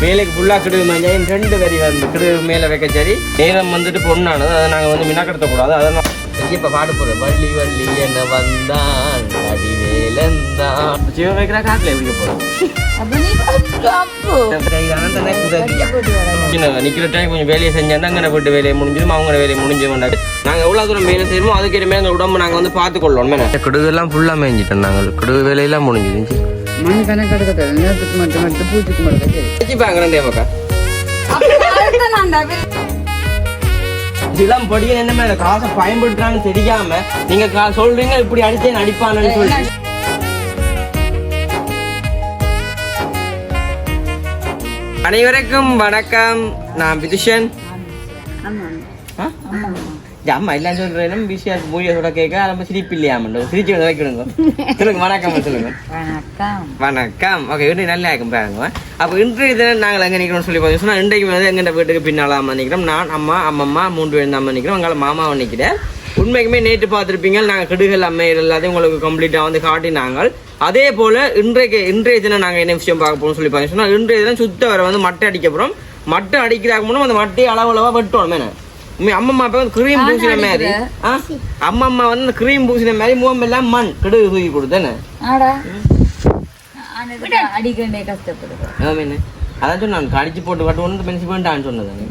வேலைக்கு ஃபுல்லாக கிடுகு மஞ்சள் ரெண்டு வரி வந்து கிடுகு மேலே வைக்க சரி. நேரம் வந்துட்டு பொண்ணானது. அதை நாங்கள் வந்து மினக்கடத்தக்கூடாது அதை நான் இப்போ பாட்டு போகிறோம் வள்ளி வள்ளி என்ன வந்தான் வைக்கிறா காட்டில் எப்படி போகிறோம் டைம் கொஞ்சம் வேலையை செஞ்சா அங்கே வீட்டு வேலையை முடிஞ்சிடும் அவங்க வேலையை முடிஞ்சு கொண்டாது நாங்கள் எவ்வளோ தூரம் வேலை செய்யணுமோ அதுக்கு இனிமேல் அந்த உடம்பு நாங்கள் வந்து பார்த்துக்கொள்ளோம் கிடுகெல்லாம் ஃபுல்லாக மேய்ஞ்சிட்டோம் நாங்கள் கிடுகு வேலையெல்லாம் முடிஞ்சிருந்துச்சு மண் கணக்கு எடுக்கறது நேரத்துக்கு மட்டும் மட்டும் பூச்சிக்கு மட்டும் சரி வச்சுப்பாங்க ரெண்டே பக்கம் இதெல்லாம் படிக்க என்ன மேல காசை பயன்படுத்துறான்னு தெரியாம நீங்க சொல்றீங்க இப்படி அடிச்சேன் அடிப்பானு சொல்லி. அனைவருக்கும் வணக்கம். நான் விதுஷன். அம்மா எல்லாம் சொல்றேன் பிஸியா மூலியா சொல்ல கேட்க நம்ம சிரிப்பு இல்லையாமண்டோ சிரிச்சு வந்து வைக்கணுங்க சொல்லுங்க வணக்கம் சொல்லுங்க வணக்கம் வணக்கம் ஓகே இன்று நல்லா இருக்கும் பாருங்க அப்போ இன்றைய தினம் நாங்கள் எங்கே நிற்கிறோம்னு சொல்லி பார்த்தீங்கன்னா சொன்னால் இன்றைக்கு வந்து எங்கள் வீட்டுக்கு பின்னால் அம்மா நிற்கிறோம் நான் அம்மா அம்மம்மா மூன்று பேர் அம்மா நிற்கிறோம் எங்களை மாமாவை நிற்கிறேன் உண்மைக்குமே நேற்று பார்த்துருப்பீங்க நாங்கள் கிடுகள் அம்மையில் எல்லாத்தையும் உங்களுக்கு கம்ப்ளீட்டாக வந்து காட்டினாங்க அதே போல் இன்றைக்கு இன்றைய தினம் நாங்கள் என்ன விஷயம் பார்க்க போகிறோம்னு சொல்லி பார்த்தீங்கன்னா இன்றைய தினம் சுத்த வர வந்து மட்டை அடிக்க போகிறோம் மட்டை அடிக்கிறாங்க முன்னும் அந்த மட்டையை அளவளவாக வெட்டணும் மேலே உண்மை அம்மம்மா வந்து க்ரீம் பூசின மாதிரி. ஆ? அம்மம்மா வந்து இந்த க்ரீம் பூசின மாதிரி முகம் எல்லாம் மண் கிடுகு தூக்கி ஆனதுக்கு அடிக்கண்டே கஷ்டப்படுது ஆமாண்ணே அதான் சொன்னான் கடிச்சு போட்டு கட்டு ஒன்று பென்சி பண்ணிட்டான்னு சொன்னது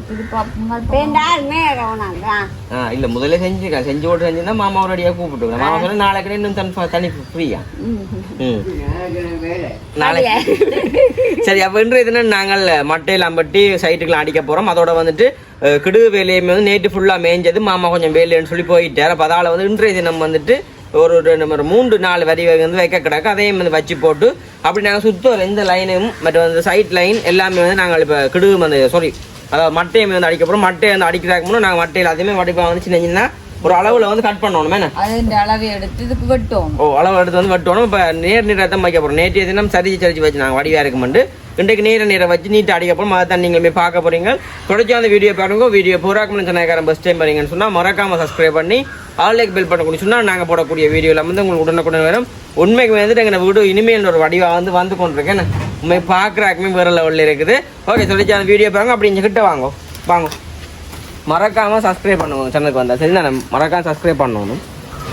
ஆ. இல்லை முதல்ல செஞ்சுக்க செஞ்சு போட்டு செஞ்சிருந்தா மாமா ஒரு அடியாக கூப்பிட்டு மாமா சொன்னா நாளைக்கு இன்னும் தனி தனி ஃப்ரீயா. ம். நாளைக்கு. சரி அப்போ இன்றைய தினம் நாங்கள் மட்டையில் அம்பட்டி சைட்டுக்குலாம் அடிக்க போகிறோம் அதோட வந்துட்டு கிடுகு வேலையுமே வந்து நேற்று ஃபுல்லாக மேய்ஞ்சது. மாமா கொஞ்சம் வேலைன்னு சொல்லி போயிட்டார். அப்போ அதால் வந்து இன்றைய தினம் வந்துட்டு ஒரு ஒரு மூன்று நாலு வரி வந்து வைக்க கிடக்கு. அதையும் வந்து வச்சு போட்டு அப்படி நாங்கள் சுத்தம் எந்த லைனும் மற்ற வந்து சைட் லைன் எல்லாமே வந்து நாங்கள் இப்போ கிடுகு வந்து சாரி அதாவது மட்டையை வந்து அடிக்க போகிறோம் மட்டையை வந்து அடிக்கிறதுக்கு முன்னே நாங்கள் மட்டையில் எல்லாத்தையுமே வடிப்பாக வந்து சின்ன சின்ன ஒரு அளவில் வந்து கட் பண்ணணும். என்ன? அது அளவை எடுத்து இதுக்கு வெட்டணும். ஓ அளவு எடுத்து வந்து வெட்டணும். இப்போ நேர் நீரை தான் வைக்க போகிறோம் நேற்றைய தினம் சரிச்சு சரிச்சு வச்சு நாங்கள் வடிவாக இருக்குமெண்டு. இன்றைக்கு நீரை நீரை வச்சு நீட்டாக அடிக்க அதை தான் நீங்கள் போய் பார்க்க போகிறீங்க தொடர்ச்சியாக அந்த வீடியோ பாருங்க. வீடியோ பூராக்கணும் சொன்னாக்காரன் ஃபஸ்ட் டைம் பாருங்கன்னு சொன்னால் மறக்காமல் சப்ஸ்கிரைப் பண்ணி ஆல் லைக் பெல் பண்ண சொன்னால் நாங்கள் போடக்கூடிய வீடியோவில் வந்து உங்களுக்கு உடனுக்குடன் வரும். உண்மைக்கு வந்துட்டு எங்கள் வீடு இனிமேல் ஒரு வடிவாக வந்து வந்து கொண்டிருக்கேன் உண்மை பார்க்குறாக்குமே வேறு லெவலில் இருக்குது. ஓகே தொடர்ச்சியாக அந்த வீடியோ பாருங்க. அப்படி இங்கே கிட்ட வாங்க. வாங்க. மறக்காமல் சப்ஸ்கிரைப் பண்ணுவோம் சேனலுக்கு வந்தால் சரி நான் மறக்காம சப்ஸ்கிரைப் பண்ணணும்.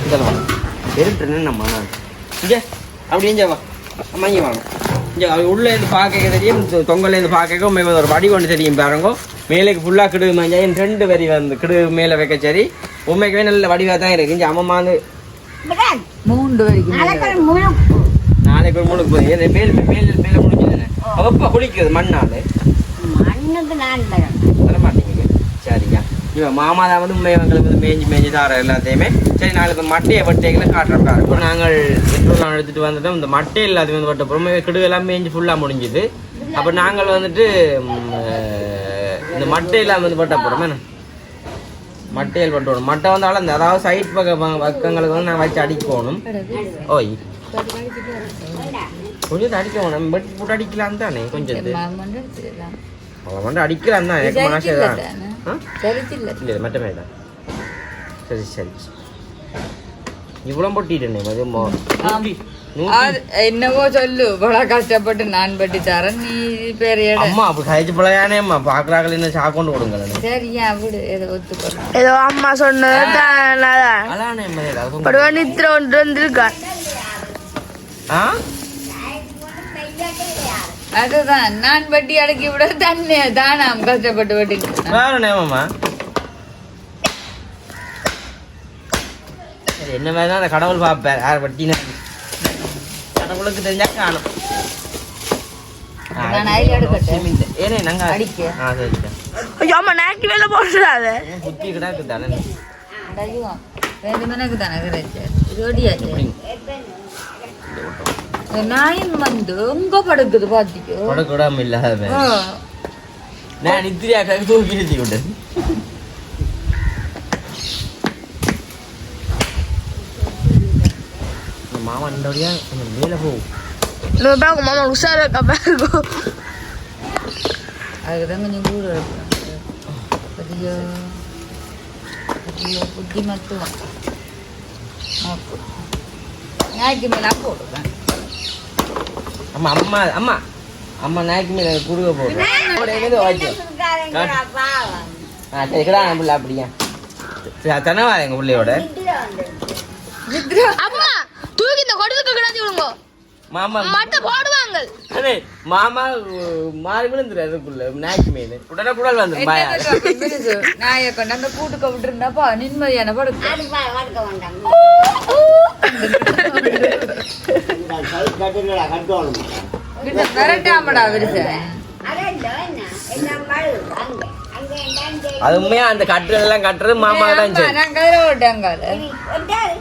இதெல்லாம் இருட்டுன்னு நம்ம இங்கே. அப்படி இங்கே வா. அம்மா இங்கே வாங்க. இங்கே அவங்க உள்ளே இருந்து பார்க்க தெரியும் தொ- தொங்கல்ல இருந்து பார்க்க உண்மை ஒரு வடி ஒன்று தெரியும் பாருங்க. மேலேக்கு ஃபுல்லாக கிடுகு மஞ்சள் ரெண்டு வரி வந்து கிடுகு மேலே வைக்க சரி. உண்மைக்குமே நல்ல வடிவாக தான் இருக்குது இங்கே அம்மா வந்து மூன்று வரைக்கும் நாளைக்கு ஒரு மூணுக்கு போகுது ஏன் மேல் மேல் மேலே முடிஞ்சதுன்னு அப்போ குளிக்கிறது மண்ணால். மண்ணுக்கு நான் தரேன் வர மாட்டேங்குது சரிங்க. இவன் மாமா தான் வந்து உண்மை எங்களுக்கு வந்து மேய்ஞ்சி மேய்ஞ்சி தார எல்லாத்தையுமே. சரி நாளைக்கு இந்த மட்டையை வட்டைகளை காட்டுறோம் இப்போ நாங்கள் பெட்ரோல் எடுத்துகிட்டு வந்துட்டோம். இந்த மட்டை எல்லாத்தையும் வந்து வட்ட போகிறோம் கிடுகு எல்லாம் மேய்ஞ்சி ஃபுல்லாக முடிஞ்சுது. அப்போ நாங்கள் வந்துட்டு இந்த மட்டையெல்லாம் வந்து வட்ட போகிறோம் என்ன? மட்டையில் பட்டுவோம் மட்டை வந்தாலும் அந்த அதாவது சைட் பக்க பக்கங்களுக்கு வந்து நான் வச்சு அடிக்கணும் ஓய். கொஞ்சம் அடிக்கணும் நம்ம பட் போட்டு அடிக்கலாம் தானே கொஞ்சம் அவன் வந்து அடிக்கலாம் தான். எனக்கு மனசே தான். ஆ சரிச்சில்ல இல்லை மட்டுமே தான். சரி சரி. இவ்வளோ பொட்டிட்டேனே அது மோ- நூற்றி நூற்றி என்னவோ சொல்லு. இவ்வளவு கஷ்டப்பட்டு நான் பட்டி தரேன் நீ பெரிய இடம் அம்மா அப்படி கழிச்சு போலையானே அம்மா. பார்க்குறாங்களே என்ன சாக்கொண்டு கொடுங்க சரியா விடு ஏதோ ஒத்துக்கணும் ஏதோ அம்மா சொன்னது தான். அதான் நித்திர ஒன்று வந்திருக்கான் ஆ? அதுதான். நான் வட்டி அடக்கி விட தண்ணி தானாம் கஷ்டப்பட்டு வட்டி வேற நேமம்மா சரி என்ன மாதிரி தான் அந்த கடவுள் பார்ப்பார்? யார் வட்டினா கடவுளுக்கு தெரிஞ்சா காணும். ஏனே நாங்க? அடிக்க. ஆ சரி ஐயோ அம்மா நாக்கி வேலை போட்டுறாத ஏன் புத்தி கிடாக்கு தானே மணிக்கு தானே கிடைச்சு நாயும் வந்து எங்க படுக்குது பாத்திக்கோ தொடக்கூடாம இல்லாத. நான் நித்திரியாக்காக தூக்கி வச்சு விட்டேன். மாமா இந்த வழியா கொஞ்சம் மேலே போ. நம்ம பேங்க் மாமா உஷாரா இருக்கா பேங்கு அதுக்குதான் கொஞ்சம் கூட புத்திமத்துவம். அப்போ ஞாயிற்று மேலே போடுவேன். அம்மா அம்மா அம்மா. அம்மா நாய்க்கு மேல குறுக போடுறோம் அப்படியே எங்கேயோ வாய்ச்சோம் இருக்காருங்கிறா பாவம் ஆ சரி கிடா நம்ம பிள்ளை அப்படியா. தனவா எங்க பிள்ளையோட? அம்மா தூக்கி இந்த கொடலுக்கு கிடாதி விடுங்க. மாமா மட்டை போடுவாங்க. அடே மாமா மாறி விழுந்துரு அதுக்குள்ள நாய்க்கு மேல. உடனே குடல் வந்து பாயா. நாயை கொண்டு அந்த கூட்டுக்க விட்டுருந்தாப்பா நிம்மதியான படுக்கு அது பா வளர்க்க வேண்டாம் கிட்ட மிரட்டாமடா விரிசன் அதான் இந்த என்ன எல்லாம் மழு அங்க அங்க என்ன அது உண்மையா? அந்த கட்டுறது எல்லாம் கட்டுறது மாமா தான் சரி. நான் கதிர விட்டேங்க ஒட்டாரு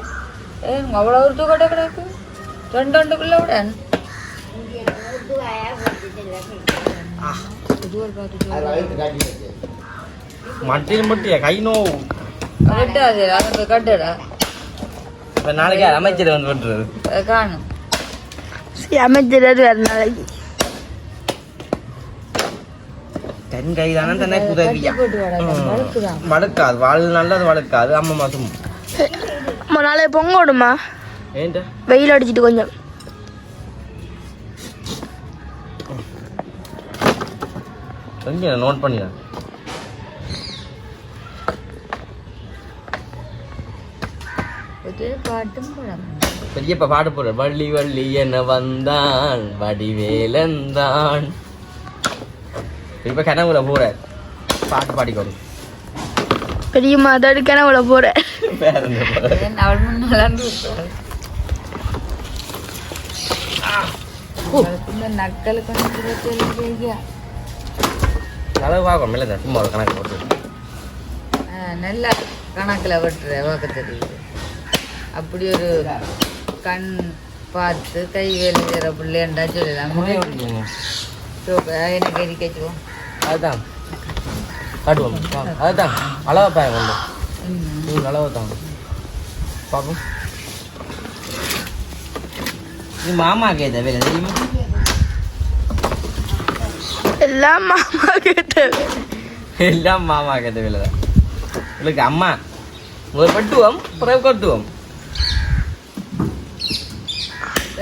அவ்வளவு ஒரு தூக்கட்ட கிடக்கு? ரெண்டு ரெண்டுக்குள்ள விட. மட்டில் மட்டியா கை நோவு. விட்டாது அதை கட்டுடா. இப்ப நாளைக்கு அமைச்சர் வந்து அதை காணும். அமைச்சர் வேற நாளைக்கு தன் கை தானே தனக்கு உதவியா போட்டு வாடா வளர்க்குதான் ம். வழுக்காது வாழ் நல்லது வழுக்காது அம்மா மாசம். அம்மா பொங்க விடுமா? வெயில் அடிச்சிட்டு கொஞ்சம். கொஞ்சம் நோட் பண்ணிடலாம் பாட்டும் படம். பெரியப்பா பாட போற. வள்ளி வள்ளி என வந்தான் வடிவேலந்தான். இப்ப கனவுல போற. பாட்டு பாடிக்கோடு பெரியம்மா அதோட என்ன போற? இருபத்தேழு அளவு பார்க்கணும் இல்லை சும்மா ஒரு கணக்கு போட்டு. நல்ல கணக்கில் வெட்டுற பார்க்க தெரியுது. அப்படி ஒரு கண் பார்த்து கை வேலை செய்கிற பிள்ளைண்டா சொல்லலாம் எனக்கு எரிக்கச்சுவோம் அதுதான். காட்டுவோம். அதுதான். அளவை பாருங்க ம். அளவை தான். பார்ப்போம். இது மாமா கேட்ட வேலை தெரியுமா? எல்லாம் மாமா கேட்டது எல்லாம் மாமா கேட்ட வேலை தான். உங்களுக்கு அம்மா. ஒரு பட்டுவோம் பிறகு கட்டுவோம்.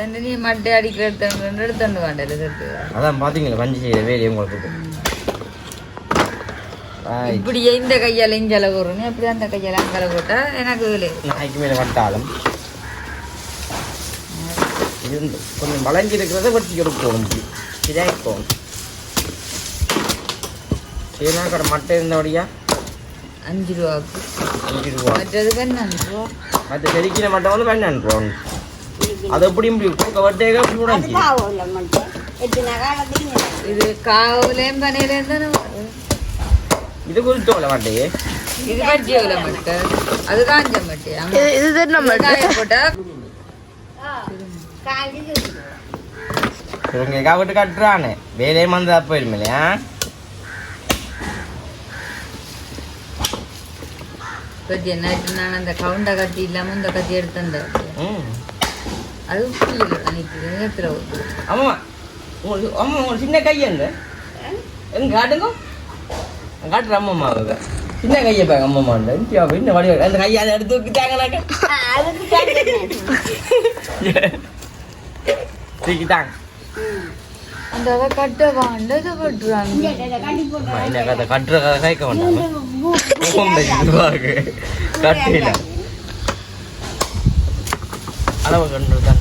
ரெண்டு நீ மட்டை அடிக்கிற எடுத்து எடுத்துட்டு வேண்டல சேர்த்து அதான் பார்த்தீங்களா பஞ்சு செய்கிற வேலையை உங்களுக்கு. ஆய், இப்படி இந்த கையால் இஞ்சால போடுறோம் அப்படி அந்த கையால் அங்கால போட்டா எனக்கு வேலை. நாய்க்கு மேலே வட்டாலும். இருந்து கொஞ்சம் வளைஞ்சி இருக்கிறத வெட்டி எடுக்கணும் இதாக்கணும் ஏன்னா கடை மட்டை இருந்தபடியா அஞ்சு ரூபாக்கு. அஞ்சு ரூபா. மற்றதுக்கு என்ன அஞ்சு ரூபா? மற்ற செதுக்கின மட்டை வந்து பன்னெண்டு ரூபா. அது எப்படி இப்படி கொடுக்க வட்டேக காலத்தையும் இது காவுலேயும் வரும். இது குறித்தோல வட்டையே இது பஜ்ஜியோல மட்டை அது காஞ்ச மட்டை இது இது தெரியும் காய போட்டா? இவங்க கவிட்டு கட்டுறானே. வேலையே வந்து போயிருமே இல்லையா என்ன அந்த கவுண்டை கத்தி இல்லாம இந்த கத்தி எடுத்தேன் ம். அது புரியல அன்னைக்கு நேரத்தில் ஆமாம் உங்களுக்கு ஆமாம் உங்களுக்கு சின்ன கை எங்க எங்க காட்டுங்க காட்டுற அம்மம்மா அவங்க சின்ன கையை பாருங்க அம்மம்மா இன்னும் வடிவ அந்த கையை அதை எடுத்து வைக்கிட்டாங்கனாக்க தூக்கிட்டாங்க அந்த அதை கட்ட வாண்டதை பட்டுறாங்க என்ன கதை கட்டுற கதை கேட்க வேண்டாம் கட்டில அளவு கண்டு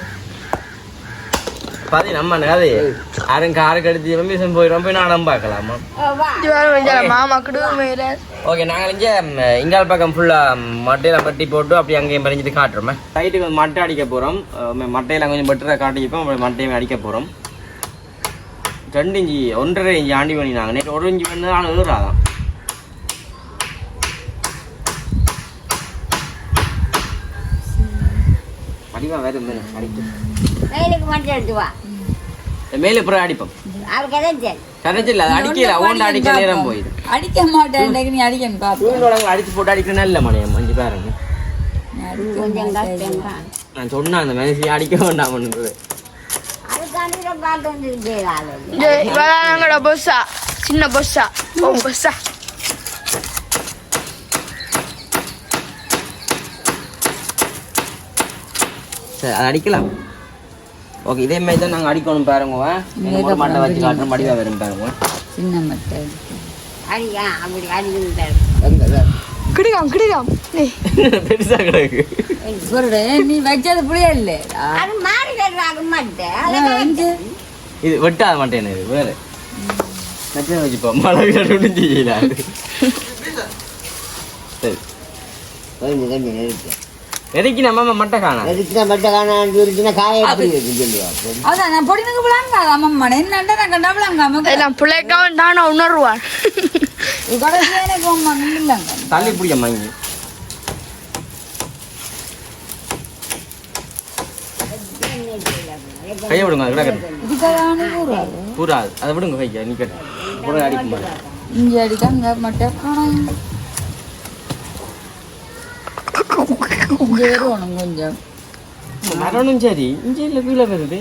பாதி நம்ம கதை யாரும் காருக்கு எடுத்து ரமேசன் போயிடும் போய் நானும் பார்க்கலாமா? மாமா ஓகே நாங்கள் இங்கே இங்கால் பக்கம் ஃபுல்லாக மட்டையில் பட்டி போட்டு அப்படி அங்கேயும் பறிஞ்சிட்டு காட்டுறோமே. சைட்டுக்கு வந்து மட்டை அடிக்க போகிறோம் மட்டையில் கொஞ்சம் பெட்டராக காட்டிப்போம் அப்புறம் மட்டையும் அடிக்க போகிறோம் ரெண்டு இஞ்சி ஒன்றரை இஞ்சி ஆண்டி பண்ணினாங்க நேற்று ஒரு இஞ்சி பண்ணி நாலு எழுதுறாதான் அடிப்பா வேறு அடிக்கும் மேலுக்கு மட்டும் எடுத்து வா. மேலே பிறகு அடிப்போம். அதுக்கு எதாவது சரி கரைச்சில்ல அது அடிக்கல ஓண்ட அடிக்க நேரம் போயிடும். அடிக்க மாட்டேன் நீ அடிக்கணும் பாப்பா தூண்டோடங்க அடிச்சு போட்டு அடிக்கிற நல்ல மணியம் அஞ்சு பாருங்க. நான் சொன்னேன் அந்த மேலே அடிக்க ஆளு. இவதான் எங்களோட பொஸ்ஸா சின்ன பொஸ்ஸா ஓ பொஸ்ஸா சரி அது அடிக்கலாம். ஓகே இதே மாதிரி தான் நாங்கள் அடிக்கணும் பாருங்க ஒரு மட்டை வச்சு காட்டுறோம் மடிவாக வரும். பாருங்க சின்ன மட்டை அடியா அப்படி அடிக்கிட்டு கிடிகாம் கிடிகாம். ஏய். பெருசாக கிடக்கு. பொருடு நீ வச்சது புளியா இல்லை அது மாறி ஆக மாட்டேன் இது வெட்டாத மாட்டேன் இது வேறு. நச்சு வச்சுப்போம். மழை விட்டு செய்யலாது சரி. கொஞ்சம் கொஞ்சம் இருக்கு எதுக்கு நம்ம மட்டை காணா? எதுக்கு மட்டும் காணான்னு இருக்குன்னா காய எப்படி இருக்கு சொல்லுவா? அதான் நான் பொடினுக்கு விளாங்க அம்மம்மா என்னண்டா நான் கண்டா விளாங்க அம்மா எல்லாம் பிள்ளைக்காவன் தானே உணர்வான் கடைசி எனக்கு அம்மா இல்லைங்க தள்ளி பிடிக்க மாங்கி கையை விடுங்க அது கூறாது பூராது அதை. விடுங்க கையா அடிக்க மாட்டேன் இங்கே அடிக்காங்க மட்டை காணும் இங்கே ஏறுவணும் கொஞ்சம். மரணும் சரி. இங்கே இல்லை கீழே வருது.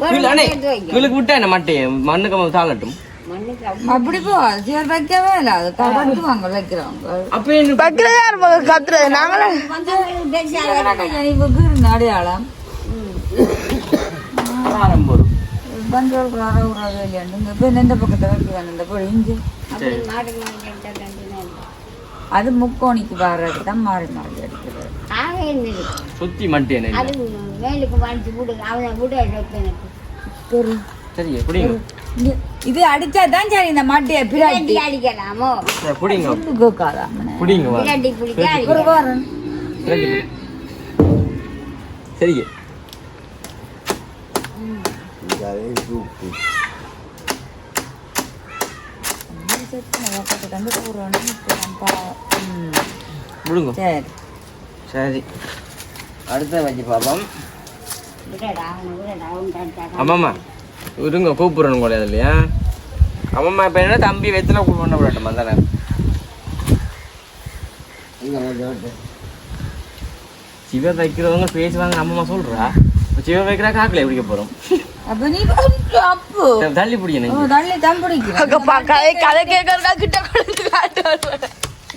கீழே அண்ணே கீழே விட்டா என்ன மட்டையை மண்ணுக்கு தாளட்டும் அப்படி சிவர் வைக்கவே இல்லை. அது கட்டுவாங்க வைக்கிறவங்க அப்போ என்ன? பக்கத்துல இருப்பாங்க கத்துறது? நாங்களே. அடையாளம்? அரை விடுறது இல்லையாண்டு இப்போ எந்த பக்கத்தை வைக்கிறாங்க இந்த பொடி இஞ்சி. அது முக்கோணிக்கு வர்றதுக்கு தான் மாறி மாறி அடிக்கிறது. ஆக இருந்தது சுத்தி மட்டேன் அது மேலுக்கு வளைச்சு விடு அவனை விடு எனக்கு. சரி சரி பிடிங்க இங்க- இது அடிச்சா தான் சரி இந்த மாட்டியை பிராட்டி. அடிக்கலாமோ? சரி, பிடிங்க கேட்காதா பிடிங்க வா. பிராட்டி பிடிக்க ஒரு வாரம் சரி சரிங்க. விடுங்க. சரி. சரி. அடுத்த வச்சு பார்ப்போம் ஆமாம்மா இருங்க கூப்பிடணும் கூட இல்லையா ஆமாம்மா இப்போ என்ன தம்பி வெத்தலை கூப்பிட விடட்டும் தானே சிவ வைக்கிறவங்க பேசுவாங்க அம்மா சொல்றா. சிவ வைக்கிறா காக்கல பிடிக்க போறோம்? அப்ப நீ வந்து அப்பு. தள்ளி பிடிக்கணும் தள்ளி தான் அக்கப்பா கதை கேட்கறதா கிட்ட காட்டுவார்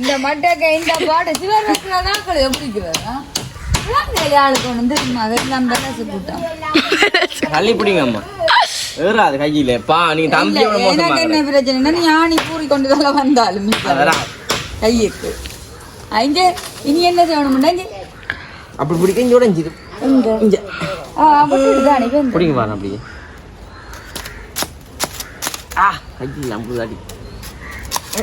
இந்த மட்டைக்கு இந்த பாட்டு சிவர் வைக்கிறதா கழுத பிடிக்கிறதா இளங்கலை ஆளுக்கு கூட்டம். தள்ளி பிடிங்க அம்மா. ஏறாது கையில. பா நீங்க தம்பியோட மோசமா எனக்கு என்ன பிரச்சனைனா நீ ஆணி பூரி கொண்டு தான் வந்தாலும் கையுக்கு அங்க இனி என்ன செய்யணும்னா அப்படி பிடிக்க இங்க உடஞ்சிது இங்க. ஆ அப்படி தானே வந்து பிடிங்க பாருங்க அப்படியே. ஆ கையில் அம்புது அடி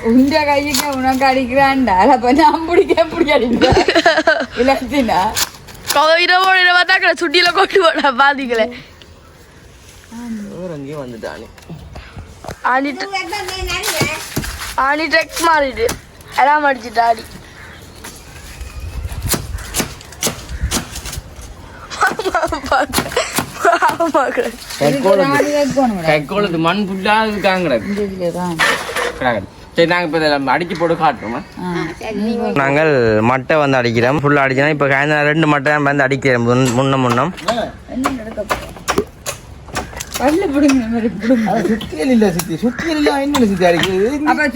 உண்ட கையுக்கு உனக்கு அடிக்கிறான்டா. அப்ப நான் பிடிக்க எப்படி அடிக்கிறேன் இல்லாத்தினா இரவோட இரவா தான் சுட்டியில கொண்டு போட பாதிக்கல அங்கேயும் வந்துட்டானே ஆணி. ஆணி ட்ரெக் மாறிடு. எல்லாம் அடிச்சுட்டு ஆடி. கைக்கோளத்து மண் புல்லா இருக்காங்க சரி நாங்கள் இப்போ அடிச்சு போட்டு காட்டுறோமா. நாங்கள் மட்டை வந்து அடிக்கிறோம் ஃபுல்லாக அடிக்கிறோம் இப்போ காய்ந்த ரெண்டு மட்டை வந்து அடிக்கிறோம் முன்- முன்ன முன்னம்? பல்லு பிடுங்க மாதிரி பிடுங்க சுத்தியல் இல்ல சித்தி சுத்தியல் இல்ல என்ன சித்தி அடிக்குது அப்ப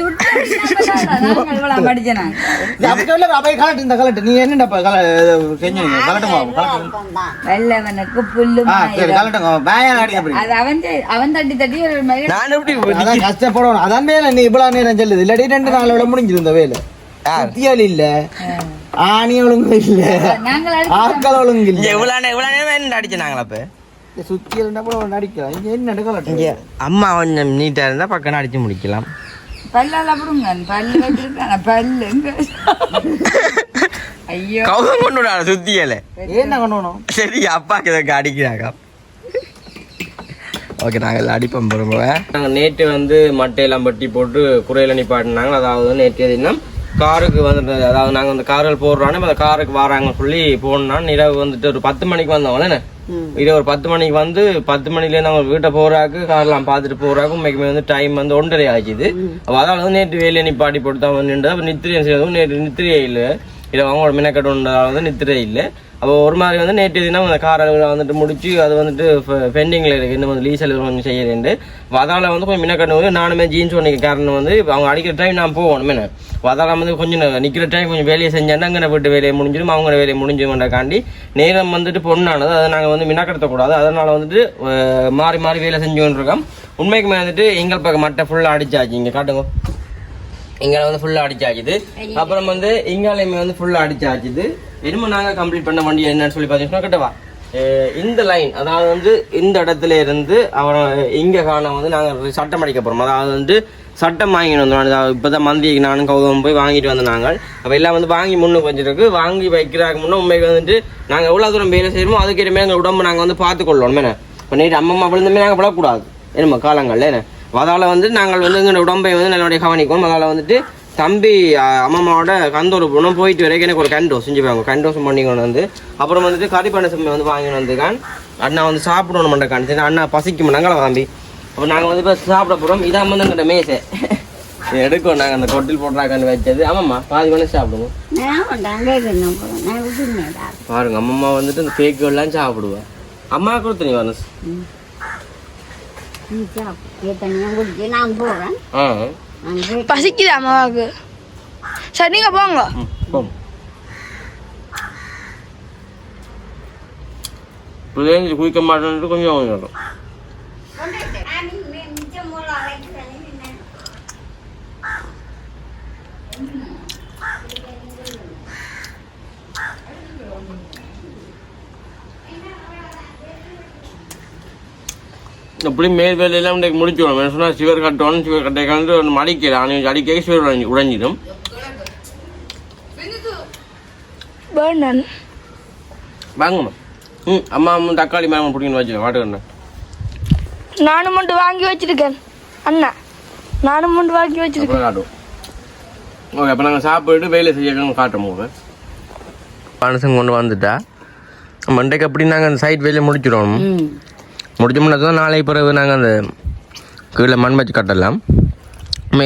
இவ்வளவு இல்ல அப்ப கலட்டு இந்த கலட்டு நீ என்னடா கல செஞ்சீங்க கலட்டுமா கலட்டு வெள்ளவனுக்கு புல்லு ஆ சரி மாயிரம். கலட்டுங்க பேயா அடி அப்படி அது அவன் அவன் தட்டி தட்டி ஒரு மாதிரி நான் எப்படி அதான் கஷ்டப்படணும் அதான் வேலை நீ இவ்வளவு நேரம் சொல்லுது இல்லாட்டி ரெண்டு நாளோட முடிஞ்சிரு இந்த வேலை சுத்தியல் இல்ல ஆணி ஒழுங்கு இல்ல ஆட்கள் ஒழுங்கு இல்ல எவ்வளோ நேரம் என்ன அடிச்சு நாங்களா இப்போ சுத்தியல் அப்புறம் நடிக்கலாம். இங்க என்ன கலட்டு இங்கே அம்மா கொஞ்சம் நீட்டாக இருந்தால் பக்கம் அடிச்சு முடிக்கலாம். பல்லால பிடுங்க. பல்லு வச்சிருக்கான பல்லுங்க ஐயோ. கௌதம் கொண்டு விடாத சுத்தியலை. என்ன பண்ணணும் சரி அப்பாக்கு இதை அடிக்கிறாங்க ஓகே நாங்கள் அடிப்போம் போகிறோம் நாங்கள் நேற்று வந்து மட்டையெல்லாம் பட்டி போட்டு குறையில நிப்பாட்டினாங்க. அதாவது நேற்று தினம் காருக்கு வந்துட்டு அதாவது நாங்கள் அந்த கார்கள் போடுறோன்னா அந்த காருக்கு வராங்கன்னு சொல்லி போனோம்னா இரவு வந்துட்டு ஒரு பத்து மணிக்கு வந்தோம். இரவு ஒரு பத்து மணிக்கு வந்து பத்து மணிலேருந்து அவங்க வீட்டை போறாக்கு கார்லாம் பார்த்துட்டு போறாக்கு உண்மைக்குமே வந்து டைம் வந்து ஒன்றரை ஆச்சுது அப்போ அதாவது வந்து நேற்று வேலையை நிப்பாட்டி போட்டு தான் வந்து நின்று அப்போ நித்திரை செய்யறதும் நேற்று நித்திரையே இல்லை. இல்லை அவங்களோட மினக்கட்டு வந்து நித்திரை இல்லை. அப்போ ஒரு மாதிரி வந்து நேற்று தினம் அந்த கார் அலுவலை வந்துட்டு முடிச்சு அது வந்துட்டு பெண்டிங்கில் இருக்குது இன்னும் வந்து லீஸ் அலுவல் கொஞ்சம் செய்யறேன் அதனால் வந்து கொஞ்சம் மின்னக்கட்டு வந்து நானுமே ஜீன்ஸ் ஒன்றைக்கு காரணம் வந்து அவங்க அடிக்கிற டைம் நான் போகணும் என்ன அதனால் வந்து கொஞ்சம் நிற்கிற டைம் கொஞ்சம் வேலையை செஞ்சேன்னா அங்கே வீட்டு வேலையை முடிஞ்சிடும் அவங்க வேலையை முடிஞ்சுமெண்டாக்காண்டி நேரம் வந்துட்டு பொண்ணானது. அதை நாங்கள் வந்து மின்னக்கடத்தக்கூடாது அதனால் வந்துட்டு மாறி மாறி வேலை செஞ்சுன்னு இருக்கோம் உண்மைக்குமே வந்துட்டு எங்கள் பக்கம் மட்டை ஃபுல்லாக அடிச்சாச்சு. இங்கே காட்டுங்க. இங்கே வந்து ஃபுல்லாக அடிச்சாச்சுது. அப்புறம் வந்து இங்காலையுமே வந்து ஃபுல்லாக அடிச்சாச்சுது. என்னமோ நாங்கள் கம்ப்ளீட் பண்ண வண்டி என்னன்னு சொல்லி பார்த்தீங்கன்னா கிட்டவா? இந்த லைன் அதாவது வந்து இந்த இடத்துல இருந்து அவரை இங்கே காண வந்து நாங்கள் சட்டம் அடிக்க போகிறோம் அதாவது வந்து சட்டம் வாங்கிட்டு வந்தோம். இப்போ தான் மந்திக்கு நானும் கௌதம் போய் வாங்கிட்டு வந்த நாங்கள். அப்போ எல்லாம் வந்து வாங்கி முன்னுக்கு வச்சிருக்கு. வாங்கி வைக்கிறாங்க முன்னே உண்மைக்கு வந்துட்டு நாங்கள் எவ்வளோ தூரம் வேலை செய்யணுமோ அதுக்கேற்ற எங்கள் உடம்பு நாங்கள் வந்து பார்த்துக்கொள்ளணும். என்ன? இப்போ நேற்று அம்மம்மா விழுந்தமே நாங்கள் விடக்கூடாது என்னம்மா காலங்களில் என்ன? அதால் வந்து நாங்கள் வந்து எங்கள் உடம்பை வந்து நல்லபடியாக கவனிக்கணும். அதால் வந்துட்டு தம்பி அம்மாவோட கந்தோடு போகணும் போயிட்டு வரைக்கும் எனக்கு ஒரு கண்டோஸ் செஞ்சு போவாங்க கண்டோசம் பண்ணி கொண்டு வந்து அப்புறம் வந்துட்டு கறிப்பானை சம்பி வந்து வாங்கிட்டு வந்துக்கான் அண்ணா வந்து சாப்பிடணும் மாட்டேக்கான் சரி அண்ணா பசிக்க மாட்டாங்களா தம்பி? அப்போ நாங்கள் வந்து இப்போ சாப்பிட போகிறோம் இதான் வந்து எங்கிட்ட மேசை. இது எடுக்கும் நாங்கள் அந்த கொட்டில் போட்டுறாக்கான்னு வச்சது. ஆமாம்மா பாதி வேணும் சாப்பிடுவோம். பாருங்க அம்மம்மா வந்துட்டு இந்த கேக்கு எல்லாம் சாப்பிடுவேன் அம்மா கொடுத்து நீ வரணும் பசிக்குது அம்மாவுக்கு? சரி நீங்க போங்க. பிள்ளைங்க குளிக்க மாட்டேன்ட்டு கொஞ்சம் கொஞ்சம் அப்படி மேல் வேலையெல்லாம் இன்றைக்கு முடிச்சுடும் என்ன சொன்னால் சிவர் கட்டணும் சிவர் கட்டை கண்டு ஒன்று மடிக்கல அன்னைக்கு அடிக்க சிவர் உடைஞ்சி உடைஞ்சிடும். வாங்கம்மா. ம் அம்மா அம்மா தக்காளி மேம் பிடிக்கணும் வச்சுக்கேன் வாட்டுக்கண்ணா. நானும் மட்டும் வாங்கி வச்சிருக்கேன். அண்ணா நானும் மட்டும் வாங்கி வச்சிருக்கேன். காட்டுவோம். ஓகே அப்போ நாங்கள் சாப்பிட்டு வேலை செய்யணும் காட்டுறோம் போக மனுஷன் கொண்டு வந்துட்டா. மண்டைக்கு அப்படி நாங்கள் அந்த சைட் வேலையை முடிச்சிடணும் முடிச்சோம்னா தான் நாளைக்கு பிறகு நாங்கள் அந்த கீழே மண் வச்சு கட்டலாம்.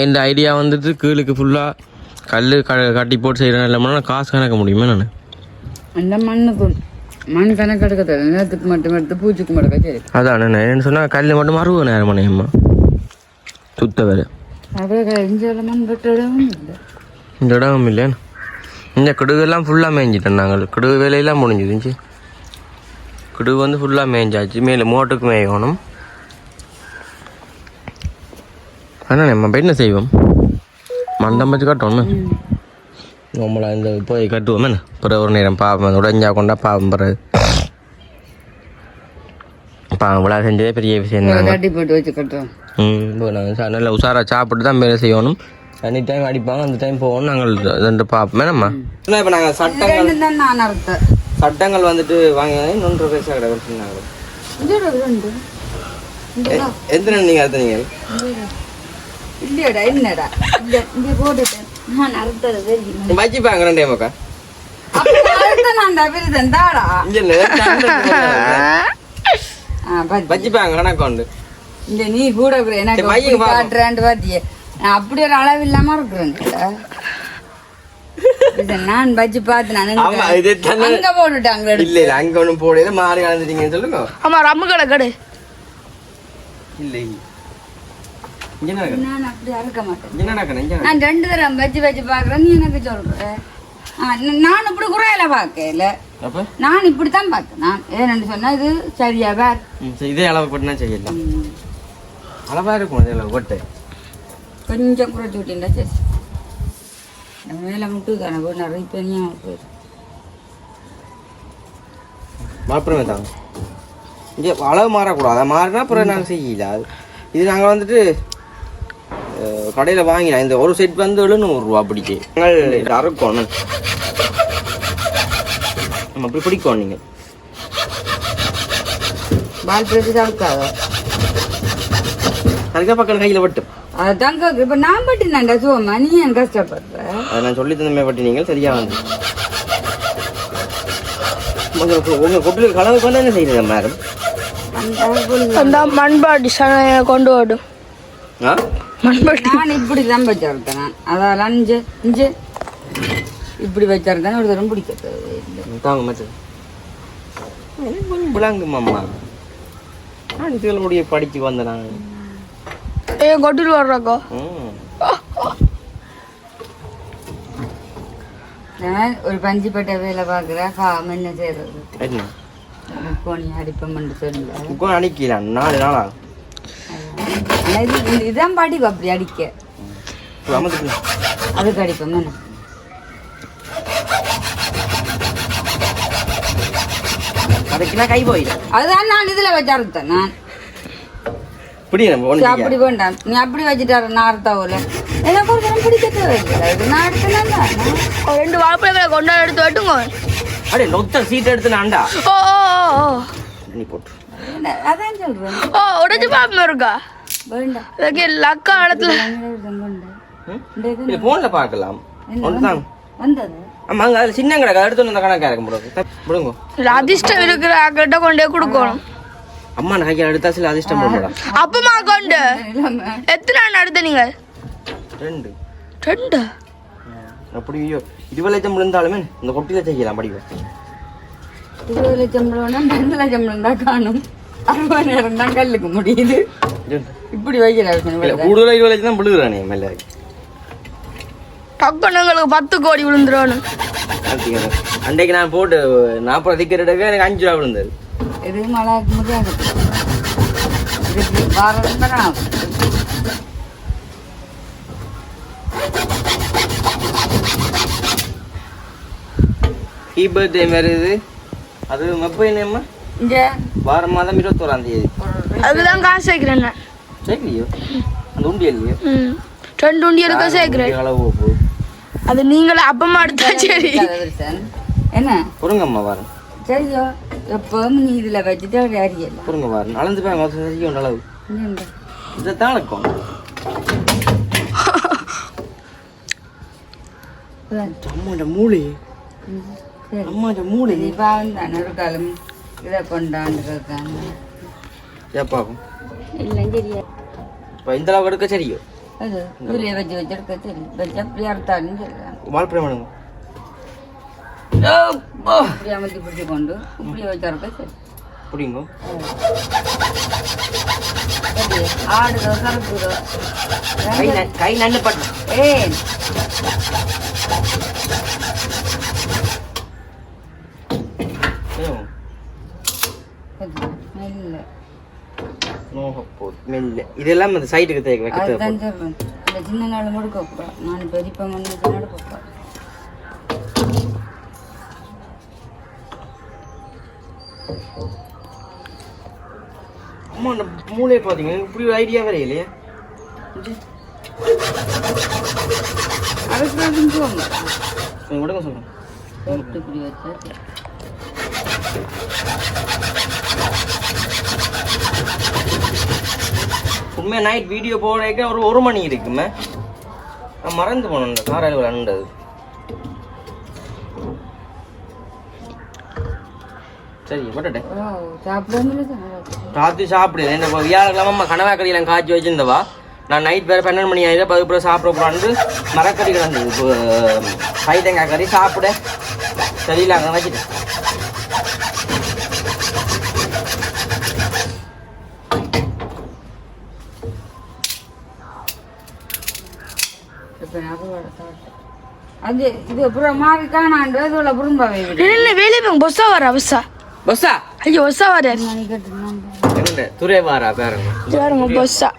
இந்த ஐடியா வந்துட்டு கீழுக்கு ஃபுல்லாக கல் க கட்டி போட்டு செய்கிறேன் இல்லைன்னா காசு கணக்க முடியுமே நான் அந்த மண்ணுக்கு மண் கணக்கு எடுக்க நேரத்துக்கு மட்டும் எடுத்து பூச்சிக்கு மட்டும் சரி அதான் நான் என்ன சொன்னால் கல் மட்டும் அறுபது நேரம் மணியம்மா சுத்த இல்லை. இந்த இடம் இல்லையா இந்த கிடுகெல்லாம் ஃபுல்லாக மேய்ஞ்சிட்டோம் நாங்கள். கிடுகு வேலையெல்லாம் முடிஞ்சிருந்துச்சு கிடுகு வந்து ஃபுல்லாக மேய்ஞ்சாச்சு மேலே மோட்டுக்கு மேயணும். ஆனால் நம்ம இப்ப என்ன செய்வோம்? மண்டம் வச்சு கட்டணும் நம்மளை இந்த போய் கட்டுவோம் என்ன பிறகு ஒரு நேரம் பாவம் உடைஞ்சா கொண்டா பாவம் பிறகு பாவம் விழா செஞ்சதே பெரிய விஷயம் தாங்க கட்டி போட்டு வச்சு கட்டுறோம் ம் இப்போ நாங்கள் சா நல்லா உஷாராக சாப்பிட்டு தான் வேலை செய்யணும். எனி டைம் அடிப்பாங்க அந்த டைம் போகணும் நாங்கள் ரெண்டு பார்ப்போம் நம்ம. இப்போ நாங்கள் சட்டங்கள் சட்டங்கள் வந்துட்டு வாங்க இன்னொன்று பேச கிடையாது சொன்னாங்க எத்தனை நீங்கள் அறுத்தனீங்க இல்லையடா என்னடா? இந்த இங்கே போட்டுட்டேன். நான் அறுத்தது தெரியும் வச்சுப்பாங்க ரெண்டே இந்த நீ கூட இருக்கிற எனக்கு சரி, மையம் எப்படி பாப்போம். காட்டுறேன்ட்டு பாத்தியே நான் அப்படி ஒரு அளவு இல்லாம இருக்கிறேன் நான் வச்சு பார்த்து நான் ஆமா, இது தானே- அங்க போட்டுட்டாங்க. இல்லை இல்லை அங்கே மாறி கலந்துட்டீங்கன்னு சொல்லுங்க. ஆமா ரம்மு கடை கடை. இல்லை இங்கே நடக்கணும் நான் அப்படி அறுக்க மாட்டேன். நான் ரெண்டு தரம் வச்சு வச்சு பாக்குறேன் நீ எனக்கு சொல்ற. நான் இப்படி குறையில பார்க்கல. அப்போ? நான் இப்படித்தான் பார்த்தேன் நான் ஏன்னு சொன்னா இது சரியா இதே அளவு போட்டுனா செய்யலாம் அளவாக இருக்கும் இதே அளவு போட்டு. கொஞ்சம் குறைச்சி விட்டீங்களா சரி. மேல முட்டு தானே. போய் நிறைய பெரிய அப்புறமே தாங்க இங்கே அளவு மாறக்கூடாது. அது மாறினா அப்புறம் நாங்கள் செய்யல. இது நாங்கள் வந்துட்டு கடையில் வாங்கினோம். இந்த ஒரு செட் வந்து எழுநூறுரூவா பிடிக்கு நாங்கள் இது அறுக்கணும் நம்ம அப்படி பிடிக்கணும் நீங்கள் பால் பிரதி சாப்பிட்டாத அதுக்காக பக்கம் கையில் விட்டும். அதான் கேக்கு இப்ப நான் பட்டு நான் சுவமா நீ ஏன் கஷ்டப்படுற? அதை நான் சொல்லி தந்தமே பட்டி நீங்கள் சரியாக வந்து. உங்கள் கொட்டில் கலவு கொண்டு என்ன செய்யுது மேடம்? அந்த மண்பாடி சனையை கொண்டு வரும் ஆ? மண்பாடி நான் இப்படி தான் வச்சிருக்கேன் நான் அதால அஞ்சு அஞ்சு. இப்படி வச்சிருக்கேன் ஒரு தரம் பிடிக்கிறது. தாங்க மச்சம் எனக்கு கொஞ்சம் விளங்கும் அம்மா நான் இதுல முடிய படிச்சு வந்தேன் நான். வர்றாக்கோ ம். நான் ஒரு பஞ்சுப்பட்ட வேலை பார்க்குறேன். காம என்ன செய்யறது? என்ன? கோணி அடிப்பம்னு சொல்லல உட்காந்து அடிக்கலாம் நாலு நாளா? இது இது- இதுதான் பாட்டிக்கு அப்படி அடிக்க. அதுக்கு அடிப்போம் என்ன? அதுக்குன்னா கை போயிடும் அதுதான் நான் இதுல வச்சு அறுத்தேன் நான். நம்ம. அப்படி வேண்டாம். நீ அப்படி வச்சுட்டாரு நான் அறுத்தாவில் எனக்கு ஒரு தரம் நான் ரெண்டு வாழைப்பழங்களை கொண்டாட எடுத்து வெட்டுங்க. அடே நொத்த சீட் எடுத்து நான்டா ஓ ஓ ஓ, நீ போட்டு. அதான் சொல்றேன். ஓ உடச்சு பாப்பா இருக்கா? வேண்டாம். இதுக்கு லக்கா இடத்துல ம்? இது போன்ல பார்க்கலாம். ஒன்றுதான் வந்தது? ஆமா அங்க அதுல சின்ன கிடக்கு அடுத்து வந்து கணக்கா இருக்கும் இதுல அதிர்ஷ்டம் இருக்கிற கிட்ட கொண்டே கொடுக்கணும். அம்மா நான் கையை எடுத்தா சில அதிர்ஷ்டம் போடா அப்பமா கொண்டு. எத்தனை நாள் அடுத்த நீங்க? ரெண்டு. ரெண்டு? அப்படி ஐயோ. இருபது லட்சம் விழுந்தாலுமே இந்த கொட்டில செய்யலாம் படிக்க இருபது லட்சம் ரெண்டு லட்சம் இருந்தா காணும். நேரம் தான் கல்லுக்கு முடியுது. இப்படி வைக்கிறாரு கூடுதலா இருபது லட்சம் தான் விழுகிறானே மெல்ல டக்குன்னு பத்து கோடி விழுந்துருவானு. அன்றைக்கு நான் போட்டு நாற்பது டிக்கெட்டுக்கு எனக்கு அஞ்சு ரூபா விழுந்தது. இது மழைக்கு முடியாது இதுக்கு வாரம் தான் ஹீ பர்த்டே வருது அது எப்போ என்னம்மா இங்க வாரம் மாதம் இருபத்தோராம் தேதி அதுதான் காசு சேர்க்கிறேன் சரிலையோ அந்த உண்டியல்லையோ ம் ரெண்டு உண்டியலுக்கு சேர்க்கிறேன் அளவு போ அது நீங்களே அப்பமா எடுத்தா சரி. என்ன பொறுங்கம்மா வாரம் சரியோ எப்பவும் நீ இதுல வச்சுட்டு அப்படி அறியல பொறுங்க வாரம் அளந்து போய் சரியும் அளவு. இதை தான் இருக்கும் அம்மாண்ட மூளை. அம்மாண்ட மூளை. நீ பாவம் தானே ஒரு காலம் இதை கொண்டாண்டுருக்காங்க ஏப்பாகும் இல்லை சரியா இப்போ இந்த அளவு எடுக்க சரியோ அது இதுலயே வச்சு வச்சிருக்க சரி வச்சு அப்படி சொல்லலாம் வாழ்ப்புறம் வேணுங்க இப்படி அமர்த்தி பிடிச்சி கொண்டு இப்படி சரி. பிடிங்க. ஆடுதோ கருப்புதோ கை கை நன்னு பட்டு. ஏன் இல்லை மெல்ல. இதெல்லாம் அந்த சைடுக்கு தேவை வைக்க சின்ன நாள் முடுக்க நான் பெரியப்பா மண்ணு நடக்க அம்மா அந்த மூளையை பார்த்தீங்க இப்படி ஒரு ஐடியா வேற இல்லையா. கொஞ்சம் விடுங்க போட்டு இப்படி வச்சா. உண்மையாக நைட் வீடியோ போடுறதுக்கு ஒரு ஒரு மணி இருக்குமே. நான் மறந்து போனேன் இந்த காரையில் விளாண்டது சரி. தான் ராத்திரி சாப்பிடுது என்ன இப்போ வியாழக்கிழமை அம்மா கனவாக்கறியெல்லாம் காய்ச்சி வச்சிருந்தவா? நான் நைட் வேறு பன்னெண்டு மணி ஆயிரம் அதுக்கப்புறம் சாப்பிட போகிறான்னு மரக்கறி கிடந்தது இப்போ கைத்தங்காய் கறி சாப்பிட. சரியில்லை அங்கே வச்சுட்டேன் அது இது அப்புறம் மாறி காணாண்டு அதுல புறம்பாவே இல்லை வேலையை போங்க பொஸ்ஸா வர அவசா பஸ்ஸா ஐயோ பொஸ்ஸா வர துறை வாரா பாருங்க பாருங்க பொஸ்ஸா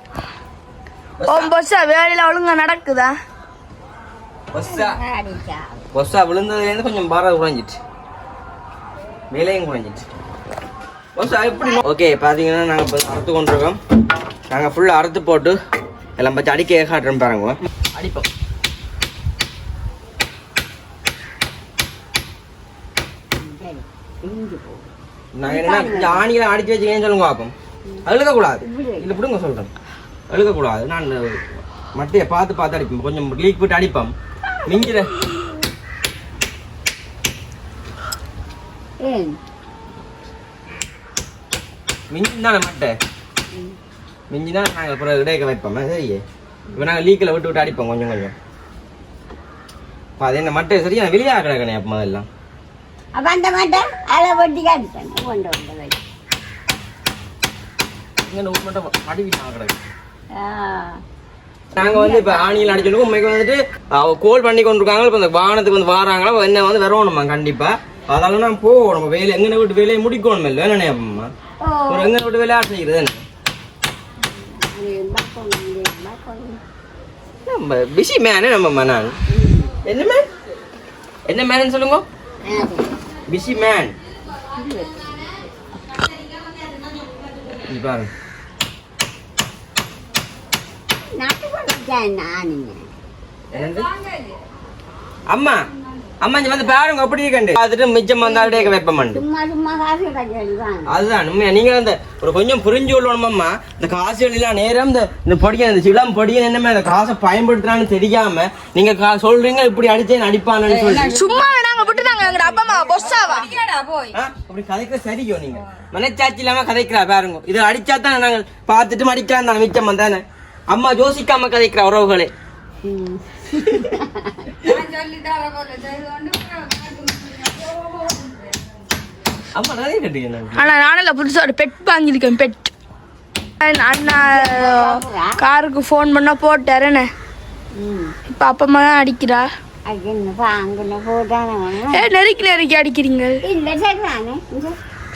ஓ பொஸ்ஸா வேலையில ஒழுங்கா நடக்குதா பஸ்ஸா பஸ்ஸா விழுந்ததுலேருந்து கொஞ்சம் பாரம் குறைஞ்சிட்டு விலையும் குறைஞ்சிட்டு பஸ்ஸா எப்படி ஓகே பார்த்தீங்கன்னா நாங்கள் இப்போ அறுத்து கொண்டிருக்கோம் நாங்கள் ஃபுல்லாக அறுத்து போட்டு எல்லாம் பற்றி அடிக்க காட்டுறோம் பாருங்க அடிப்போம் நாங்கள் என்ன கொஞ்சம் ஆணியெல்லாம் அடிச்சு வச்சுக்கேன்னு சொல்லுங்க பார்ப்போம் அழுகக்கூடாது. இல்லை பிடுங்க சொல்கிறேன் அழுகக்கூடாது. நான் மட்டையை பார்த்து பார்த்து அடிப்போம் கொஞ்சம் லீக் விட்டு அடிப்போம் மிஞ்சிற மிஞ்சின் தானே மட்டை? மிஞ்சி தான் நாங்கள் அப்புறம் இடையக்க வைப்போம் சரியே? இப்போ நாங்கள் லீக்கில் விட்டு விட்டு அடிப்போம் கொஞ்சம் கொஞ்சம். இப்போ அது என்ன மட்டை சரியா? வெளியாக கிடக்கணே அப்போ அதெல்லாம் வந்த வழி இங்க நோட் மட்டும் மடிவி நான் கிடக்கு. நாங்க வந்து இப்ப ஆணியில் அடிச்சிருக்கோம் உண்மைக்கு வந்துட்டு கோல் பண்ணி கொண்டிருக்காங்க. இப்ப இந்த வாகனத்துக்கு வந்து வாராங்களா? என்ன வந்து வரணுமா கண்டிப்பா. அதால நான் நம்ம வேலை எங்க விட்டு வேலையை முடிக்கணும் இல்லை. என்ன அம்மா. ஒரு எங்க விட்டு வேலையா செய்யுது என்ன? நம்ம பிஸி மேனு நம்ம நான் என்ன மேன் என்ன மேன் சொல்லுங்க. பிஸி மேன் பாருங்க? அம்மா அம்மா இங்க வந்து பாருங்க அப்படி இருக்கண்டு பார்த்துட்டு மிச்சம் சும்மா காசு கிடைக்காது அதுதான் உண்மையா. நீங்க அந்த ஒரு கொஞ்சம் புரிஞ்சு கொள்ளணுமாம்மா இந்த காசுகள் எல்லாம் நேரம் இந்த இந்த பொடிய இந்த சிலம் பொடிய என்னமே அந்த காசை பயன்படுத்துறான்னு தெரியாம நீங்க கா- சொல்றீங்க இப்படி அடிச்சேன் அடிப்பானு சொல்லி சும்மா நாங்க விட்டு நாங்க எங்க அப்பா அம்மா பொஸ்ஸாவா அப்படி கதைக்கிற சரியோ நீங்க. மனச்சாட்சி இல்லாம கதைக்கிறா பாருங்க. இதை அடிச்சா தான் நாங்க பார்த்துட்டு மடிக்கலாம் தான் மிச்சம் தானே அம்மா யோசிக்காம கதைக்கிற உறவுகளே. ஆனா நானில் புதுசா ஒரு பெட் வாங்கியிருக்கேன் பெட் அண்ணா காருக்கு ஃபோன் பண்ணா போட்டாருன்னு இப்ப அப்பா அம்மா தான் அடிக்கிறா. ஏ நெருக்கி நெருக்கி அடிக்கிறீங்க.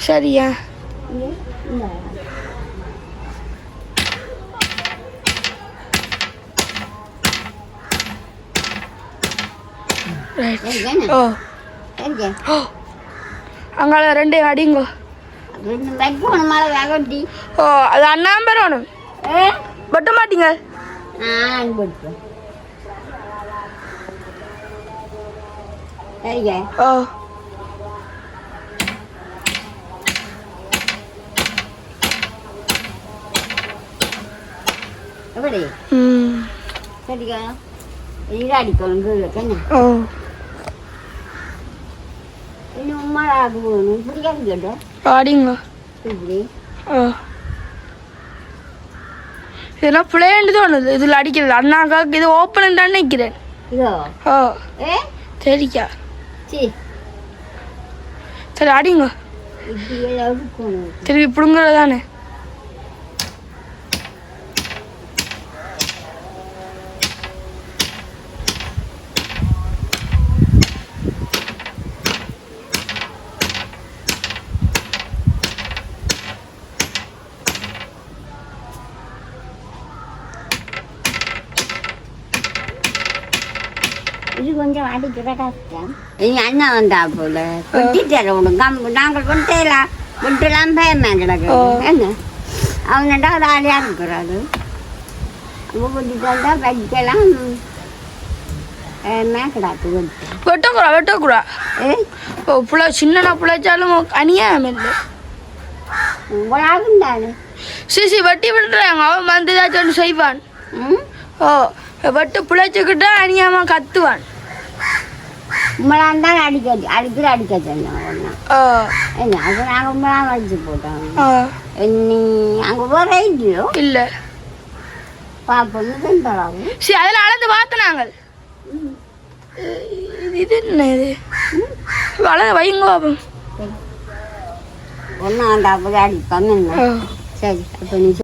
சரியா? இந்த ரைட் சரிதானே ஓ சரிங்க ஓ அங்கால ரெண்டு அடிங்கோ ரெண்டு வைக்கணும் மழை வேகட்டி ஓ அது அண்ணா ஓ இதெல்லாம் பிளேண்டு தோணுது இதில் அடிக்கிறது அண்ணாக்காக்கு இது ஓப்பன் தான் இதோ ஓ சரிக்கா சரி அடிங்க திருப்பி பிடுங்குறது கொஞ்சம் அடிக்கிற கஷ்டம் இனி அண்ணா வந்தா போல. விடும் கம் நாங்கள் விட்டலாம் விட்டுலாம் பயமா கிடக்கு. என்ன? அவனடா ஒரு ஆளியா இருக்கிறாரு? அவன் விட்டுட்டா வைக்கலாம் மேக்கடாக்கு விட்டு வெட்டக்கூடா வெட்டக்கூடா. ஏ? ஓ புள்ள சின்னனா பிள்ளைச்சாலும் அநியாயம் இல்லை. சிசி வெட்டி விடுறாங்க அவன் வந்து ஏதாச்சும் செய்வான். ஓ வெட்டு பிழைச்சிக்கிட்டா அநியாயமா கத்துவான். உங்களாம் தான் அடிக்க அடிக்கிற அடிக்க சொன்னோம் என்ன அது நாங்கள் உங்களாம் அடிச்சு போட்டோம். நீ அங்கே போகிற இல்லையோ? இல்லை. தின்றாங்க சரி அதில் அளந்து பார்த்து நாங்கள் இது- என்ன இது? வளர வைங்க பாப்போம். ஒன்றாம் டாப்பு அடிப்பாங்க. சரி அப்போ நீ